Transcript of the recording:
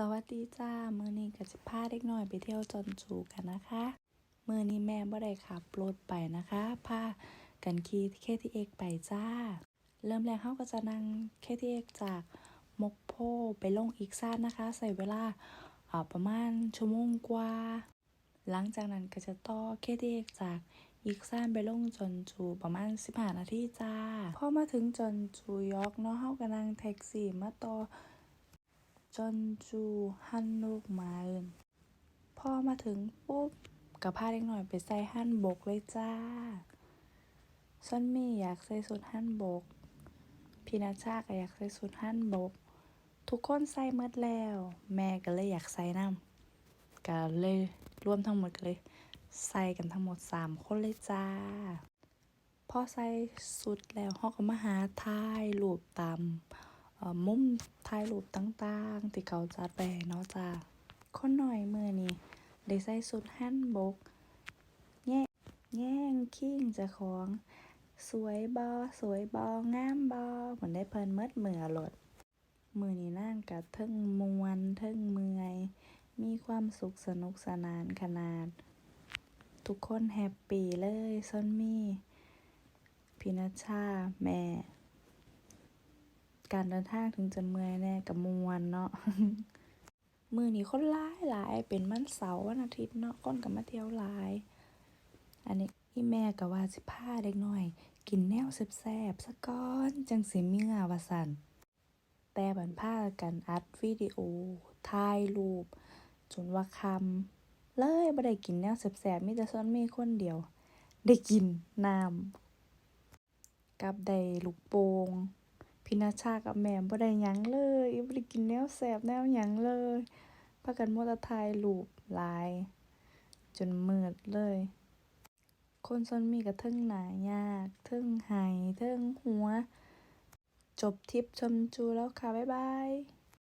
สวัสดีจ้า มื้อนี้ก็จะพาเด็กน้อยไปเที่ยวจอนจูกันนะคะ มื้อนี้แม่บ่ได้ขับรถไปนะคะพากันขี่ KTX ไปจ้า เริ่มแรกเฮาก็จะนั่ง KTX จากมกโพไปลงอีกซ่านนะคะ ใส่เวลาประมาณชั่วโมงกว่า หลังจากนั้นก็จะต่อ KTX จากอีกซ่านไปลงจอนจูประมาณ 15 นาทีจ้า พอมาถึงจอนจูยอกเนาะเฮาก็นั่งแท็กซี่มาต่อ จอนจูฮั่นลูกไม้เอิ้นพอมาถึงปุ๊บก็พาเด็กหน่อยไปใส่ฮั่นบกเลยจ้าซอนมี่อยากใส่สุดฮั่นบก พีนาชาก็อยากใส่สุดฮั่นบก ทุกคนใส่หมดแล้ว แม่ก็เลยอยากใส่น้ำก็เลยรวมทั้งหมดก็เลยใส่กันทั้งหมด 3 คนเลยจ้า พอใส่สุดแล้วเฮาก็มาหาถ่ายรูปตาม มุมถ่ายรูปต่างๆ ที่เขาจัดไว้ให้เนาะจ้าคนหน่อยมือนี้ได้ใส่สุดฮั่นบกแย่แย่งคิงจ้าของ สวยบ่สวยบ่งามบ่เหมือนได้เพลินเมิดมือโลด มือนี้นางก็เทิงมวนเทิงเมื่อย มีความสุขสนุกสนานขนาด ทุกคนแฮปปี้เลยซอนมี่พี่นัชชา แม่ การเดินทางถึงจะเมื่อยแน่ก็ม่วนเนาะมือนี้คนหลายหลายเป็นวันเสาร์วันอาทิตย์เนาะคนก็มาเที่ยวหลาย อันนี้อีแม่ก็ว่าสิพาเด็กน้อย กินแนวแซ่บๆซะก่อนจังสิเหงื่อว่าซั่นแต่บัดพากันอัดวิดีโอถ่ายรูป จนว่าคำเลยบ่ได้กินแนวแซ่บๆมีแต่ซอนมี่คนเดียว ได้กินน้ำกับได้ลูกโป่ง พินาชากับแม่บ่ได้หยังเลยบ่ได้กินแนวแสบแนวหยังเลยพากันมัวแต่ถ่ายรูปหลาย จนมืดเลย คนซนมีก็เทิงหนายากเทิงไห้เทิงหัว จบทิปชมจูแล้วค่ะ บ๊ายบาย